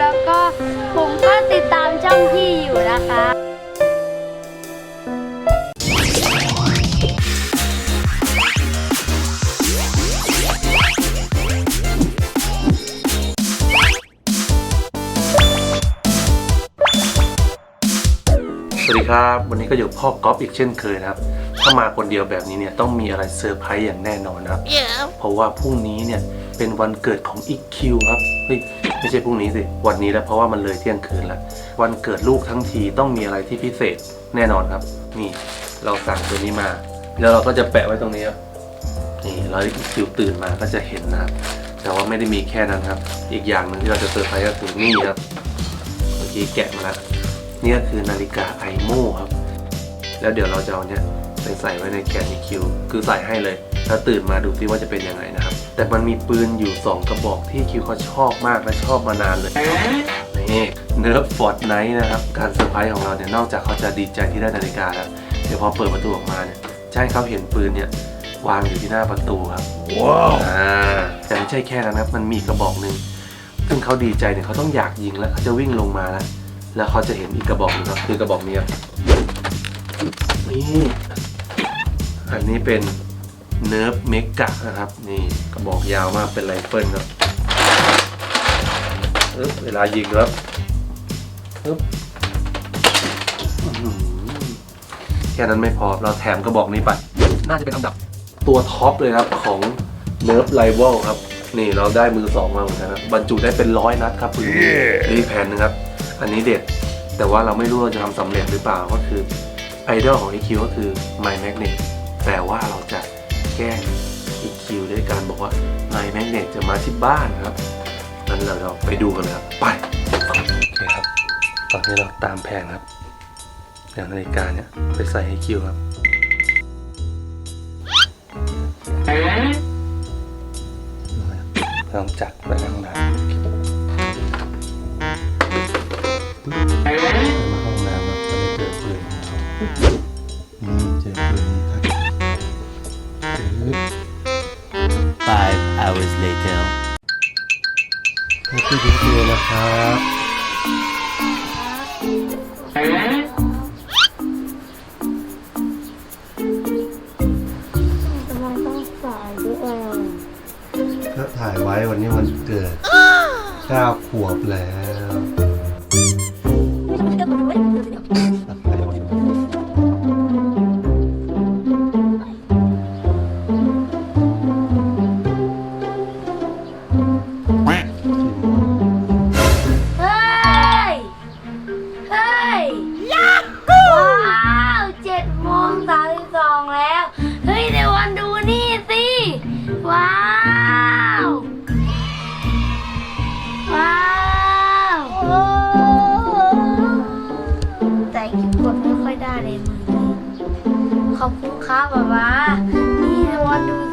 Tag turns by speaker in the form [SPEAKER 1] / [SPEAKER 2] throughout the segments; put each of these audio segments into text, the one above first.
[SPEAKER 1] แล้วก็ผมก็ติดตามช่องพี่อยู่นะคะ
[SPEAKER 2] สวัสดีครับ วันนี้ก็อยู่พ่อก๊อฟอีกเช่นเคยนะครับ ถ้ามาคนเดียวแบบนี้เนี่ยต้องมีอะไรเซอร์ไพรส์อย่างแน่นอนนะครับ เพราะว่าพรุ่งนี้เนี่ยเป็นวันเกิดของอีคิวครับ เฮ้ย ไม่ใช่พรุ่งนี้สิ วันนี้แล้วเพราะว่ามันเลยเที่ยงคืนแล้ว วันเกิดลูกทั้งทีต้องมีอะไรที่พิเศษแน่นอนครับ นี่เราสั่งตัวนี้มา แล้วเราก็จะแปะไว้ตรงนี้ครับนี่แล้วอีคิวตื่นมาก็จะเห็นนะครับแต่ว่าไม่ได้มีแค่นั้นครับ อีกอย่างหนึ่งที่เราจะเซอร์ไพรส์ก็คือนี่ครับเมื่อกี้แกะมาแล้วนี่ก็คือนาฬิกาไอโม่ครับ แล้วเดี๋ยวเราจะเอาเนี่ยไปใส่ไว้ในแกน EQ คือใส่ให้เลย แล้วตื่นมาดูซิว่าจะเป็นยังไงนะครับ แต่มันมีปืนอยู่ 2 กระบอกที่คิวเขาชอบมากและชอบมานานเลยนี่เนิร์ฟฟอร์ดไนท์นะครับ การเซอร์ไพรส์ของเราเนี่ยนอกจากเขาจะดีใจที่ได้นาฬิกาแล้ว เดี๋ยวพอเปิดประตูออกมาเนี่ยจะให้เขาเห็นปืนเนี่ยวางอยู่ที่หน้าประตูครับว้าวอ่าแต่ไม่ใช่แค่นั้นนะครับมันมีกระบอกหนึ่งซึ่งเขาดีใจเนี่ยเขาต้องอยากยิงแล้วเขาจะวิ่งลงมาแล้วแล้วเขาจะเห็นอีกกระบอกหนึงครับคือกระบอกนี้ครับนี่อันนี้เป็น เนิร์ฟเมกะนะครับ นี่กระบอกยาวมากเป็นไรเฟิลครับอึ๊บเวลายิงครับอึ๊บอื้อหือแค่นั้นไม่พอเราแถมกระบอกนี้ไป น่าจะเป็นอันดับตัวท็อปเลยครับของเนิร์ฟไ i เวลครับ นี่เราได้มือสองมาเหมือนกันครับบรรจุได้เป็นร้อยนัดครับปืนนี้รีแผ่นหนึงครับ อันนี้เด็ด แต่ว่าเราไม่รู้เราจะทำสำเร็จหรือเปล่าก็คือไอดอลของ EQ ก็คือ My Magnet แต่ว่าเราจะแกล้ง EQ ด้วยการบอกว่า My Magnet จะมาที่บ้านครับนั้นเราเราไปดูกันเลยครับ ไปโอเคครับ ตอนนี้เราตามแผนครับอย่างนาฬิกาเนี่ยไปใส่ EQ ครับลองจัด อบคุ
[SPEAKER 1] ณครับบ๊าบ้านี่ในวันดู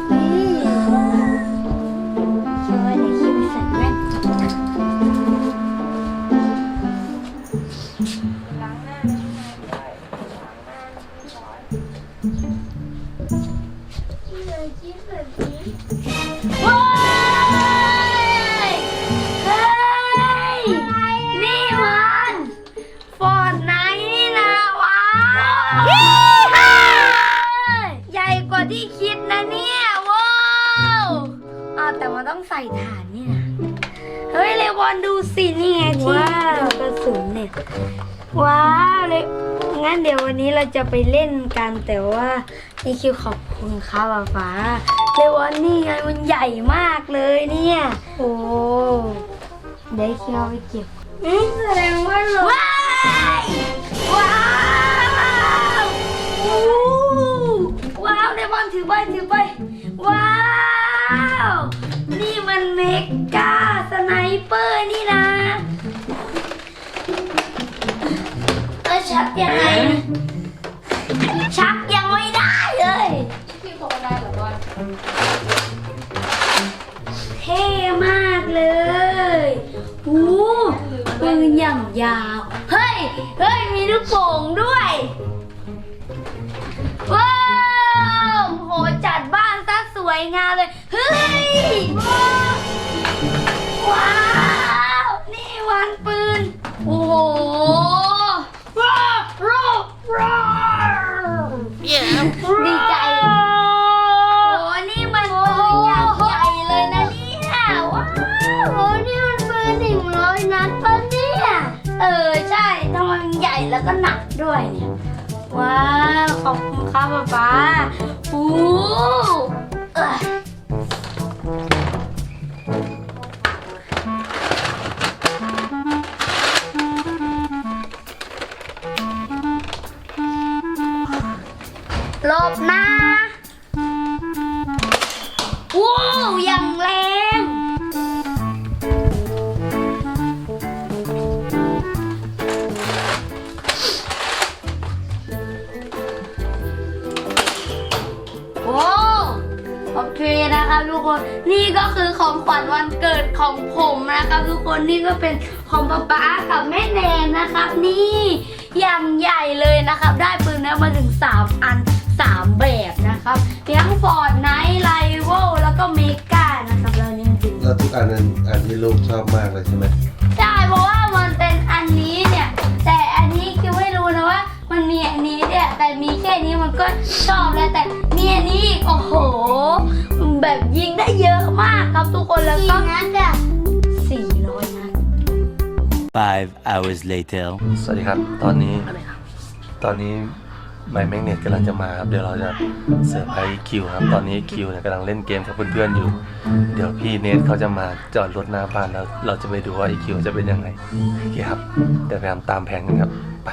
[SPEAKER 1] เดี๋ยววันนี้เราจะไปเล่นกันแต่ว่านี่คิวขอบคุณครับป๊าฟ้าเลวอนนี่ไงมันใหญ่มากเลยเนี่ย โอ้เดี๋ยวคิวเอาไปเก็บอืมแสดงว่าเราว้ายว้าวอู้ว้าวเลวอนถือไปถือไปว้าว นี่มันเมกาสไนเปอร์นี่นะ ชักยังไงนะชักยังไม่ได้เลยพี่พกได้หรอบอลเท่มากเลยหูปืนอย่างยาว เฮ้ย เฮ้ย มีลูกโป่งด้วย ว้าวโหจัดบ้านซะสวยงามเลยเฮ้ย ดีใจ โอ้นี่มันปืนอย่างใหญ่เลยนะเนี่ยว้าวโอ้นี่มันปืนหนึ่งร้อยนัดปะเนี่ยเออใช่ทำไมมันใหญ่แล้วก็หนักด้วยเนี่ยว้าวขอบคุณครับป๊าป๊าโอ้ หลบนะว้าวอย่างแรงโอ้โอเคนะครับทุกคนนี่ก็คือของขวัญวันเกิดของผมนะครับทุกคนนี่ก็เป็นของป๊าป๊ากับแม่แนนนะครับ นี่อย่างใหญ่เลยนะครับ ได้ปืนแล้วมาถึง 3 อัน 3 แบบนะครับทั้งฟอร์ดไนท์ไลโวแล้วก็เมกานะครับแล้วนี่จริง
[SPEAKER 3] แล้วทุกอันนั้นอันที่ลูกชอบมากเลยใช่ไหม
[SPEAKER 1] ใช่เพราะว่ามันเป็นอันนี้เนี่ย แต่อันนี้คือไม่รู้นะว่า มันมีอันนี้เนี่ยแต่มีแค่นี้มันก็ชอบแล้วแต่มีอันนี้อีกโอ้โห แบบยิงได้เยอะมากครับทุกคนแล้วก็นัดอะสี่ร้อยนัด
[SPEAKER 4] Five hours later.
[SPEAKER 5] สวัสดีครับ ตอนนี้ ตอนนี้ ไมแมกเนตกำลังจะมาครับ เดี๋ยวเราจะเซอร์ไพรส์คิวครับ ตอนนี้คิวเนี่ยกำลังเล่นเกมกับเพื่อนๆอยู่ เดี๋ยวพี่เนทเขาจะมาจอดรถหน้าบ้านแล้วเราจะไปดูว่าไอคิวจะเป็นยังไงโอเคครับ เดี๋ยวไปทำตามแผนกันครับ ไป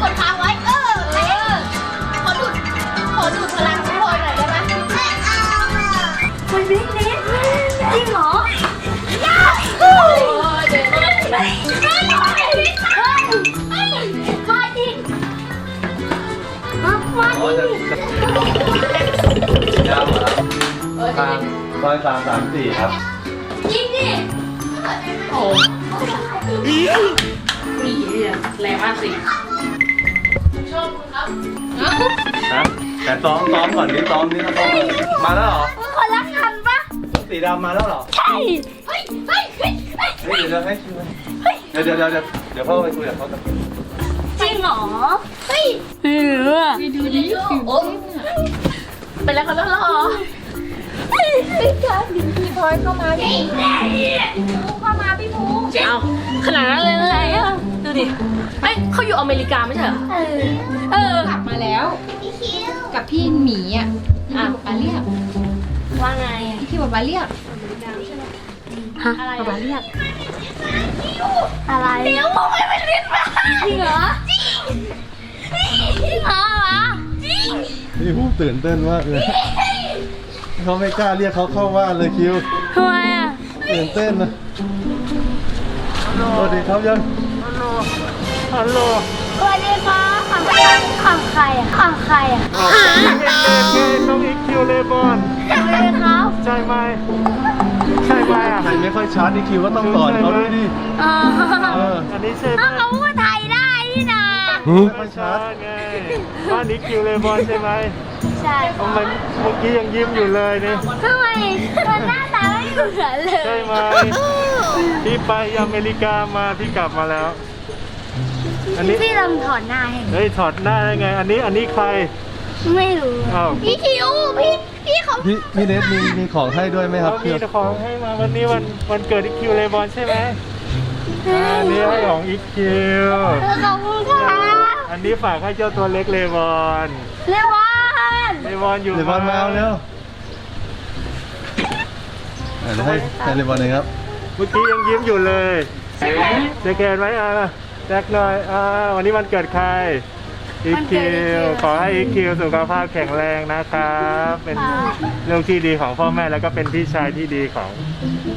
[SPEAKER 6] กดค้างไว้เออเออขอดูดขอดูดพลังพี่พลอยหน่อยได้ไหมไม่เอา
[SPEAKER 1] มันวิ่งนิดจริงเหรอ
[SPEAKER 5] ทางซอยสามสามสี่ครับ
[SPEAKER 1] จริงดิ
[SPEAKER 5] นะแต่ซ้อมซ้อมก่อนดิซ้อมนี่นะซ้อมก่อนมาแล้วเหรอ
[SPEAKER 1] มันคนละคันปะ
[SPEAKER 5] สีดำมาแล้วเหรอ
[SPEAKER 1] ใช่เฮ้ยเฮ้ยเฮ้ยเฮ้ย
[SPEAKER 5] เฮ้ยเดี๋ยวให้คิวเดี๋ยวเดี๋ยวเดี๋ยวเดี๋ยวเดี๋ยวพ่อไปคุยกับเขากัน
[SPEAKER 1] จริงเหรอเฮ้ยไม่รู้อะ
[SPEAKER 6] ดูดิโอ้เป็นแล้วกันแล้วเหรอ พี่คะพี่พลอยเข้ามาพี่ภูเข้ามาพี่ภู
[SPEAKER 7] เอาขนาดนั้นเลยเลยอะดูดิเอ้ยเขาอยู่อเมริกาไม่ใช่เหรอ
[SPEAKER 1] เออ
[SPEAKER 7] เออ
[SPEAKER 6] กลับมาแล้ว กับพี่หมีอะที่ป๊าป๊าเรียก
[SPEAKER 1] ว่าไงอะ
[SPEAKER 6] ที่ป๊าป๊าเรียก
[SPEAKER 1] ฮะอะไรป๊าเรียกอะไรเดี๋ยวผมไม่เป็นเรียนมาจริงเหรอจริงจริงเหรอจริง
[SPEAKER 3] พี่ผู้ตื่นเต้นมากเลย เขาไม่กล้าเรียกเขาเข้าบ้านเลยคิว
[SPEAKER 1] ทำไมอะ
[SPEAKER 3] ตื่นเต้นนะสวัสดีครับยัง
[SPEAKER 5] ฮัลโหล
[SPEAKER 1] สวัสดีครับของใครของใครอะของใครอะ
[SPEAKER 5] น้องอีคิวเลบอน
[SPEAKER 1] สวัสดีครับ
[SPEAKER 5] ใช่ไหมใช่ไหมอะ
[SPEAKER 3] ใครไม่ค่อยชัดนี่คิวก็ต้องกอดเขาด้วยดิ
[SPEAKER 1] อ๋อ
[SPEAKER 3] เออ
[SPEAKER 5] อันนี้ใช่ไหม
[SPEAKER 1] ถ้าเขาพูดไทยได้นี่นะ
[SPEAKER 3] ไม่ค่อยชัด
[SPEAKER 5] ไงบ้านนี้คิวเลบอนใช่ไหม
[SPEAKER 1] ใช่
[SPEAKER 5] ทำไมเมื่อกี้ยังยิ้มอยู่เลยเนี่ย
[SPEAKER 1] ทำไมมันหน้าตาไม่เหมือนเลย
[SPEAKER 5] ใช่ไหมพี่ไปอเมริกามาพี่กลับมาแล้ว อันนี้
[SPEAKER 1] พี่ลองถอนหน้าให้หน่อย
[SPEAKER 5] เฮ้ยถอดหน้าได้ไง อันนี้อันนี้ใคร
[SPEAKER 1] ไม่รู้
[SPEAKER 5] อ้าว
[SPEAKER 6] พี่คิวพี่พี่เขา
[SPEAKER 3] พี่พี่เนทมีมีของให้ด้วยไหมครับ
[SPEAKER 5] เขา
[SPEAKER 3] คิ
[SPEAKER 5] มี
[SPEAKER 3] ว
[SPEAKER 5] ของให้มาวันนี้วันวันเกิดอีคิวเลบอนใช่ไหมอันนี้ให้ของอีคิว
[SPEAKER 1] ขอบคุณครับ
[SPEAKER 5] อันนี้ฝากให้เจ้าตัวเล็กเลบอน
[SPEAKER 1] เลวอน
[SPEAKER 5] เลบอนอยู่
[SPEAKER 3] เลบอนมาเอาเร็วอะเดี๋ยวให้ให้เลบอนเลยครับ
[SPEAKER 5] เมื่อกี้ยังยิ้มอยู่เลยเจะแกนไหมอะแจ็คหน่อยอ่าวันนี้วันเกิดใครอีคิวขอให้อีคิวสุขภาพแข็งแรงนะครับ เป็นเรื่องที่ดีของพ่อแม่แล้วก็เป็นพี่ชายที่ดีของ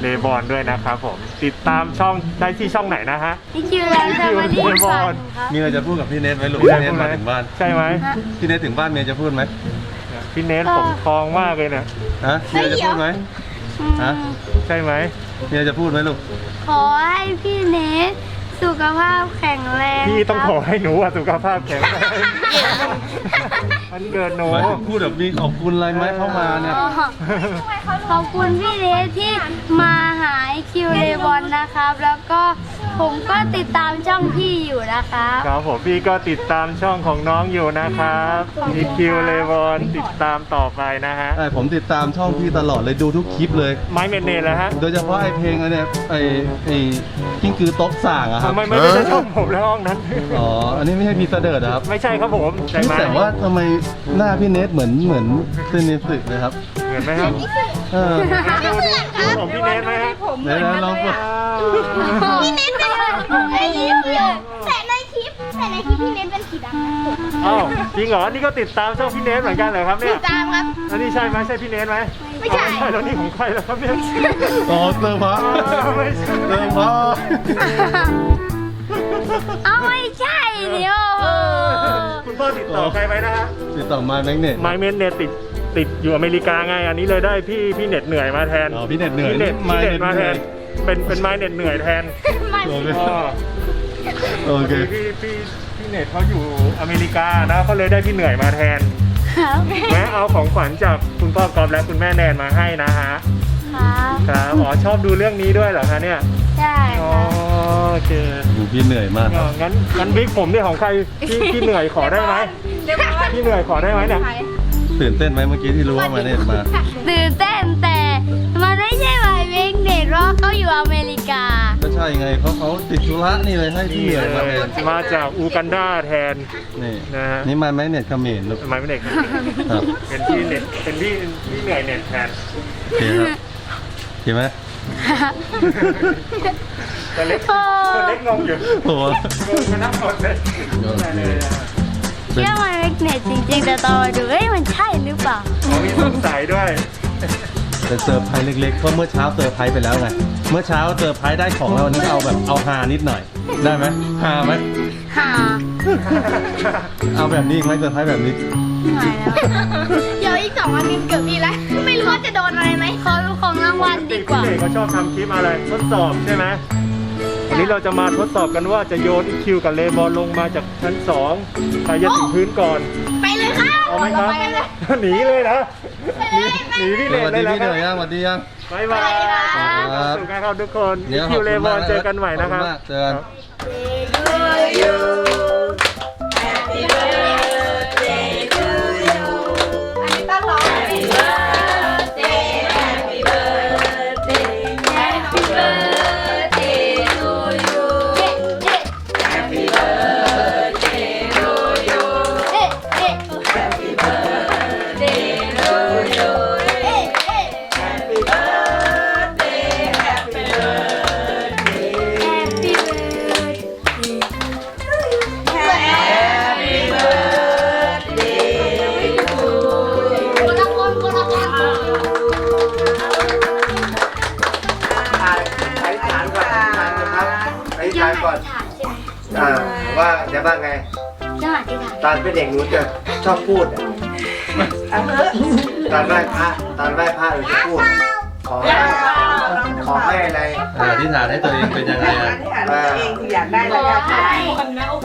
[SPEAKER 5] เลบอนด้วยนะครับผม ติดตามช่องได้ที่ช่องไหนนะฮะ
[SPEAKER 1] นี่คิวแล้วจะมาที่ฝันครับ
[SPEAKER 3] มีอะไรจะพูดกับพี่เนทไหมลูก
[SPEAKER 5] มี
[SPEAKER 3] พี่
[SPEAKER 5] อะไร
[SPEAKER 3] เนท
[SPEAKER 5] พูดไหม
[SPEAKER 3] มาถึงบ้าน
[SPEAKER 5] ใช่ไหม
[SPEAKER 3] พี่เนทถึงบ้านเมียจะพูดไหม
[SPEAKER 5] พี่เนทผมทองมากเลยเนี่ย
[SPEAKER 3] ฮะเมียจะพูดไหมฮะ
[SPEAKER 5] ใช่ไหม
[SPEAKER 3] เมียจะพูดไหมลูก
[SPEAKER 1] ขอให้พี่เนทสุขภาพแข็งแรง
[SPEAKER 5] พี่ต้อง
[SPEAKER 1] ค
[SPEAKER 5] ข
[SPEAKER 1] รับ
[SPEAKER 5] อให้หนูอะสุขภาพแข็งแรง มันเกิดหนู
[SPEAKER 3] หมายถึงพูดแบบนี้ขอบคุณอะไรไหมเข้ามาเนี่ย
[SPEAKER 1] อ๋อขอบคุณพี่เลสที่มาหาไอคิวเลบอนนะครับ แล้วก็ผมก็ติดตามช่องพี่อยู่นะครับ
[SPEAKER 5] ครับผมพี่ก็ติดตามช่องของน้องอยู่นะครับอีคิวเลวอนติดตามต่อไปนะฮะ
[SPEAKER 3] ใช่ผมติดตามช่องพี่ตลอดเลยดูทุกคลิปเลย
[SPEAKER 5] ไม้เมนเนแล้วฮะ
[SPEAKER 3] โดยเฉพาะไอเพลงอันเนี่ยไอไอกิ้งกือโต๊ะส่างอะครับ
[SPEAKER 5] ทำไมไม่ใช่ช่องผมแล้วห้องนั้น
[SPEAKER 3] อ๋ออันนี้ไม่ใช่พีเสดิร์ดนะครับ
[SPEAKER 5] ไม่ใช่ครับผมแต่
[SPEAKER 3] นี่
[SPEAKER 5] มา
[SPEAKER 3] แต่ว่าทำไมหน้าพี่เนทเหมือนเหมือนเซนิสึเลยครับ
[SPEAKER 5] เหมือนไหมครับ
[SPEAKER 3] เออ
[SPEAKER 5] ดูดูดูของพี่เนทไหมฮะ
[SPEAKER 3] เดี๋ยวนะลองกด
[SPEAKER 8] พี่เน้นเป็นไอ้ยิ้มอยู่แต่ในคลิปแต่ในคลิปพี่เน้นเป็นสีดำนะ
[SPEAKER 5] อ้าวจริงเหรอ นี่ก็ติดตามช่องพี่เนทเหมือนกันเหรอครับเนี่ย
[SPEAKER 8] ตามครับ
[SPEAKER 5] อันนี้ใช่ไหมใช่พี่เนทไหม
[SPEAKER 8] ไม่ใช่
[SPEAKER 5] อ้าวแล้วนี่ของใครแล้วครับเนี่ย
[SPEAKER 3] อ๋อเซอร์พระ
[SPEAKER 5] ไม่ใช่
[SPEAKER 3] เซอร์พระ
[SPEAKER 1] เอาไม่ใช่ เดี๋ยว
[SPEAKER 5] คุณพ่อติดต่อใครไว้นะฮะ
[SPEAKER 3] ติดต่อมาแมกเนต
[SPEAKER 5] ไมเมนเนตติดติดอยู่อเมริกาไง อันนี้เลยได้พี่พี่เน็ตเหนื่อยมาแทน
[SPEAKER 3] อ๋อพี่เน็ตเหนื่อย
[SPEAKER 5] พี่เน็ต
[SPEAKER 3] นี่
[SPEAKER 5] พี่เน็ต
[SPEAKER 3] ไม
[SPEAKER 5] มา
[SPEAKER 3] เน็ต
[SPEAKER 5] แทน
[SPEAKER 3] เหนื่อย
[SPEAKER 5] เป็นเป็นไมเน็ตเหนื่อยแทน
[SPEAKER 3] โอเค
[SPEAKER 5] อ๋อ
[SPEAKER 3] โอเค
[SPEAKER 5] พี่พี่พี่เน็ตเขาอยู่อเมริกานะเขาเลยได้พี่เหนื่อยมาแทน
[SPEAKER 1] ครับ
[SPEAKER 5] แม้เอาของขวัญจากคุณพ่อกอฟและคุณแม่แนนมาให้นะฮะ
[SPEAKER 1] ครับ
[SPEAKER 5] ครับอ๋อชอบดูเรื่องนี้ด้วยเหรอคะเนี่ย
[SPEAKER 1] ใช่
[SPEAKER 5] อ๋อ
[SPEAKER 1] ครับ
[SPEAKER 5] โอเค
[SPEAKER 3] ดูพี่เหนื่อยมากค
[SPEAKER 5] อ๋
[SPEAKER 3] รั
[SPEAKER 5] อบ งั้นงั้นบิ๊กผมเนี่ยของใครพี่พี่เหนื่อยขอได้ไหมพี่เหนื่อยขอได้ไหมเนี่ย
[SPEAKER 3] ตื่นเต้นไหมเมื่อกี้ที่รู้ว่ามาเนตมา
[SPEAKER 1] ตื่นเต้นแต่มันไม่ใช่ไวเวกเน็ตเพราะเขาอยู่อเมริกา
[SPEAKER 3] ก็ใช่ไงเขาเขาติดธุระนี่เลยให้พี่เหนื่อยมาเลย
[SPEAKER 5] มาจากอูกันดาแทน
[SPEAKER 3] นี่
[SPEAKER 5] นะฮะ
[SPEAKER 3] นี่มาแมกเนตเขมรลูก
[SPEAKER 5] ทำไมไม่เด็ก
[SPEAKER 3] ครับ
[SPEAKER 5] เป็นพี่เน็ตเป็นพี่พี่เหนื่อยเน็ตแทน
[SPEAKER 3] โอเคครับ เห็นไหม
[SPEAKER 5] แต่เล็กแต่เล็กงงอยู่
[SPEAKER 3] โอ้โห
[SPEAKER 5] งงมานั่งหมดเลย
[SPEAKER 3] โอเค
[SPEAKER 1] เชื่อไวเวกเน็ตจริงๆแต่ตอนมาดูเอ้ยมันใช่หรือเปล่า
[SPEAKER 5] อ๋อมีสงสัยด้วย
[SPEAKER 3] เป็นเซอร์ไพรส์เล็กๆเพราะเมื่อเช้าเซอร์ไพรส์ไปแล้วไงเมื่อเช้าเซอร์ไพรส์ได้ของแล้ววันนี้ก็เอาแบบเอาฮานิดหน่อย ได้ไหมฮาไหม
[SPEAKER 1] หา
[SPEAKER 3] เอาแบบนี้อีกไหมเซอร์ไพรส์แบบนี้
[SPEAKER 1] หายแล้ว
[SPEAKER 8] เดี๋ยวอีกสองวันนี้เกือบมีแล้ว ไม่รู้ว่าจะโดนอะไรไหม
[SPEAKER 1] ขอดูของรางวัลดีกว่า
[SPEAKER 5] พี่เด็กเขาชอบทำคลิปอะไรทดสอบใช่ไหมวันนี้เราจะมาทดสอบกันว่าจะโยนอีคิวกับเลบอลลงมาจากชั้นสองใครจะถึงพื้นก่อน
[SPEAKER 8] ไปเลยครับ
[SPEAKER 5] เอาไหมครับ
[SPEAKER 8] ไปเลย
[SPEAKER 5] หนีเลยนะ หนีหนีพี่
[SPEAKER 3] ส
[SPEAKER 5] เน็ต
[SPEAKER 3] วัส
[SPEAKER 5] เล
[SPEAKER 3] ดี
[SPEAKER 5] ยนะ
[SPEAKER 3] พี่
[SPEAKER 5] ค
[SPEAKER 3] เห
[SPEAKER 5] รับ
[SPEAKER 3] นื่อยยังสวัสดียัง
[SPEAKER 5] บ๊ายบาย
[SPEAKER 3] ครับ
[SPEAKER 5] สุขนะครับทุกคน
[SPEAKER 3] เดี๋ยวข
[SPEAKER 5] คิ
[SPEAKER 3] อบ
[SPEAKER 5] วเล
[SPEAKER 3] คุณ
[SPEAKER 5] บอ
[SPEAKER 3] มา
[SPEAKER 5] ล
[SPEAKER 3] ก
[SPEAKER 5] เจอกันใหม่นะครับ
[SPEAKER 3] ขอณมากเจอกัน
[SPEAKER 8] ค
[SPEAKER 9] น เป็นเด็กหนูจะชอบพูดอะตอนไหว้พระตอนไหว้พระหนูจะพูด ขอให้ขอให้อะไร
[SPEAKER 3] อ่าอธิษฐานให้ตัวเองเป็นยังไงอะ
[SPEAKER 9] อ่า
[SPEAKER 1] ขอให้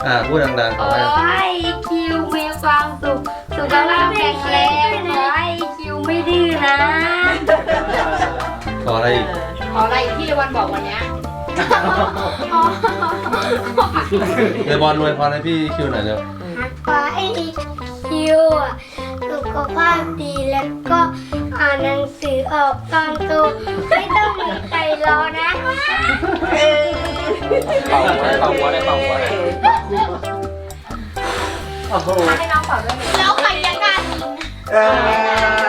[SPEAKER 3] อ่าพูดดังๆข
[SPEAKER 1] ข
[SPEAKER 3] อ
[SPEAKER 1] อ
[SPEAKER 3] ให้
[SPEAKER 1] ให้คิวมีความสุข สุขภาพแข็งแรงขอให้คิวไม่ดื้อนะ
[SPEAKER 3] ขออะไรอีก
[SPEAKER 6] ขออะไรที่เลวันบอกวันเนี้ย
[SPEAKER 3] เลยบอลรวยพรให้พี่คิวหน่อยเร็ว
[SPEAKER 1] ขอให้คิวอะสุขภาพดีแล้วก็อ่านหนังสือออกตอนโตไม่ต้องมีใครรอนะ
[SPEAKER 5] เป่าหัวได้เป่าหัวได้เป่าหัวได้
[SPEAKER 9] โอ้โห
[SPEAKER 6] ให้น้องเป่าด้วย
[SPEAKER 8] แล้วใครยังกัน
[SPEAKER 9] เออ